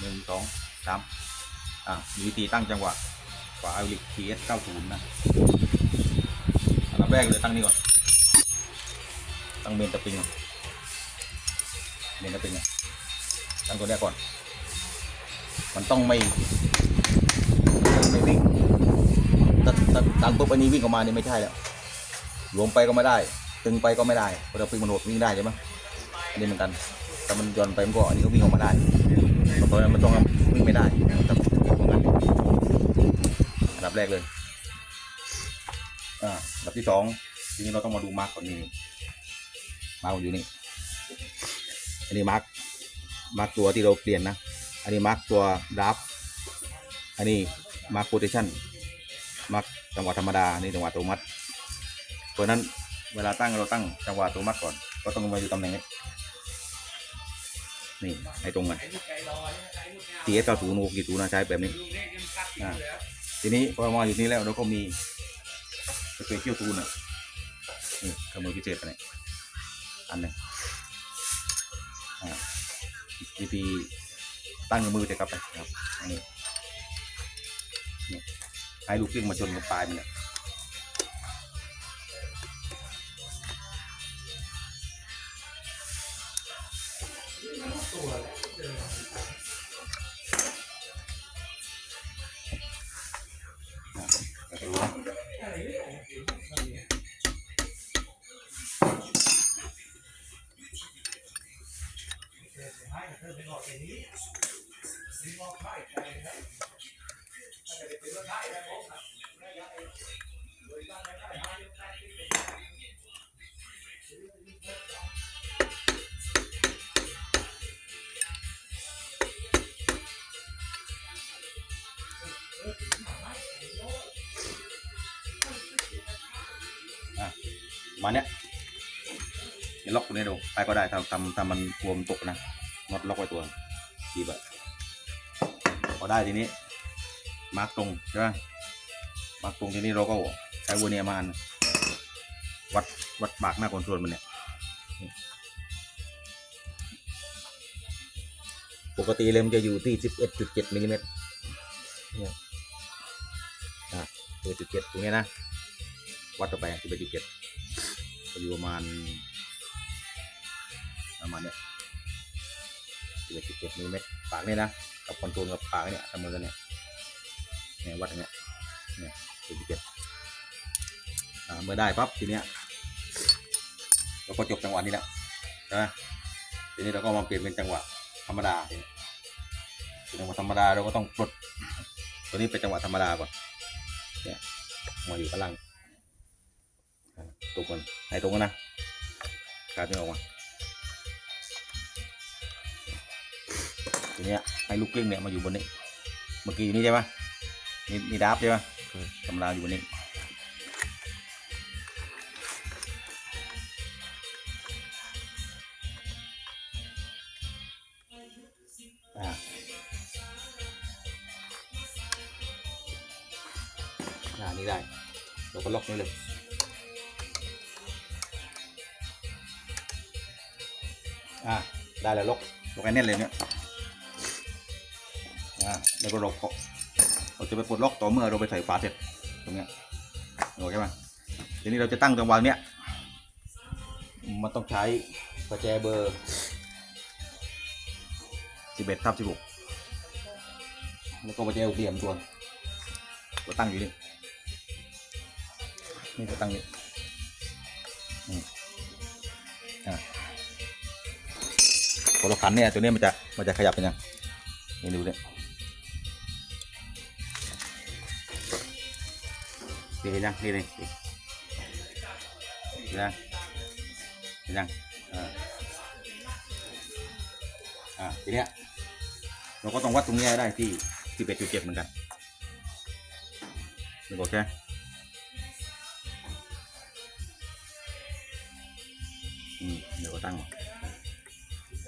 หนึ่งสองสามอะมีวิธีตั้งจังหวะฝาไอริก TS 90 นะอันดับแรกเลยตั้งนี่ก่อน ตั้งเมนตะปิงก่อนเมนตะปิงตั้งตัวแรกก่อน มันต้องไม่ไม่วิ่งถ้าถ้าตั้งปุ๊บอันนี้วิ่งออกมานี่ไม่ใช่แล้วหลวมไปก็ไม่ได้ ตึงไปก็ไม่ได้เพราะเราปิงมันโหดวิ่งได้ใช่ไหมอันนี้เหมือนกันแต่มันหย่อนไปมันก็อันนี้ก็วิ่งออกมาได้ เพราะฉะนั้นมันต้องวิ่งไม่ได้ต้องเหมือนกันอันดับแรกเลยอ่าอันดับที่สองทีนี้เราต้องมาดูมาร์กก่อนนี่มาร์กอยู่นี่อันนี้มาร์กมาร์กตัวที่เราเปลี่ยนนะ อันนี้มาร์กตัวดับอันนี้มาร์กโพเทชันมาร์กจังหวะธรรมดานี่จังหวะอัตโนมัติเพราะนั้นเวลาตั้งเราตั้งจังหวะอัตโนมัติก่อน ก็ต้องมาอยู่ตำแหน่งนี้นี่ให้ตรงกัน TS 90 6 0นะใช้แบบนี้อ่าทีนี้พอมาอยู่นี่แล้วเราก็มีสเปเชียลทูลอะนี่ขโมยพิเศษไปเนี่อันหนึงอ่าวิธีตั้งมือเสร็จครับไปครับอันนี้นี่ให้ลูกกิ้งมาชนกับปลายมันเนี่ย มาเนี้ยเดี๋ยวล็อกตัวนี้ดูไปก็ได้ทำทำทำมันกลัวมันตกนะน็อตล็อกไว้ตัว ทีแบบพอได้ทีนี้ มาร์กตรงใช่ไหมมาร์กตรงทีนี้เราก็ใช้เวเนียมาอันวัดวัดปากหน้าคอนโทรลมันเนี่ยปกติเลมจะอยู่ที่11.7มิลลิเมตรเนี่ยอะ11.7ตรงเนี้ยนะ วัดต่อไป11.7ก็อยู่ประมาณประมาณเนี้ย 11.7มิลลิเมตรปากเนี่ยนะกับคอนโทรลกับปากเนี่ยเสมอกันเนี่ยเนี่ยวัดอย่างเงี้ยเนี่ย11.7อ่าเมื่อได้ปั๊บทีเนี้ยเราก็จบจังหวะนี้แล้วนะทีนี้เราก็มาเปลี่ยนเป็นจังหวะธรรมดาเป็นจังหวะธรรมดาเราก็ต้องปลดตัวนี้เป็นจังหวะธรรมดาก่อนเนี่ยมาอยู่ข้างล่างตรงกันให้ตรงกันนะการที่ออกมา ทีเนี้ยให้ลูกกลิ้งเนี่ยมาอยู่บนนี้ เมื่อกี้อยู่นี่ใช่ปะนี่นี่ดับใช่ปะธรรมดาอยู่บนนี้อ่าอ่านี่ได้ เราก็ล็อกนี่เลยอ่าได้แล้วล็อกล็อกไอ้แน่นเลยเนี่ย อ่าแล้วก็เขาเราจะไปปลดล็อกต่อเมื่อเราไปใส่ฝาเสร็จตรงเนี้ยโอเคไหมทีนี้เราจะตั้งจังหวะเนี้ยมันต้องใช้ประแจเบอร์11ทับ16แล้วก็ประแจหกเหลี่ยมตัวตัวตั้งอยู่นี่นี่ตัวตั้งนี่อืมอะพอเราขันเนี่ยตัวนี้มันจะมันจะขยับเป็นยังนี่ดูเนี่ย นี่เห็นยังนี่นี่นี่เห็นยังเห็นยังอ่าอ่าทีเนี้ยเราก็ต้องวัดตรงนี้ได้ที่ที่เป็ดจุดเจ็ดเหมือนกันนึกออกใช่ไหมอืมเดี๋ยวก็ตั้ง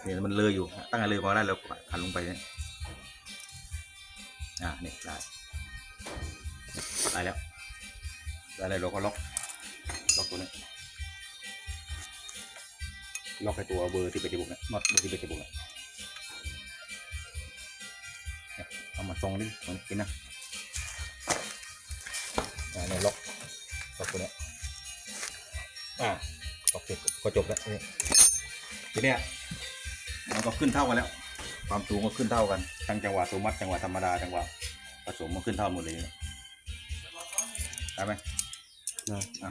เนี่ยมันเลยอยู่ ตั้งให้เลยพอได้แล้วขันลงไปเนี่ยอ่าเนี่ยได้ได้แล้ว ได้เลยเราก็ล็อก ล็อกตัวนี้ ล็อกให้ตัวเบอร์ที่เป็ดจุดเนี่ยน็อตเบอร์ที่เป็ดจุดเนี่ยเอามาทรงดิเหมือนกินนะอ่าเนี่ยล็อก ล็อกตัวนี้ อ่าล็อกเสร็จก็จบแล้วนี่ทีเนี้ยมันก็ขึ้นเท่ากันแล้ว ความสูงก็ขึ้นเท่ากัน ทั้งจังหวะตัวมัดจังหวะธรรมดาจังหวะผสมมันขึ้นเท่าหมดเลยเนี่ยได้ไหม ได้อ่า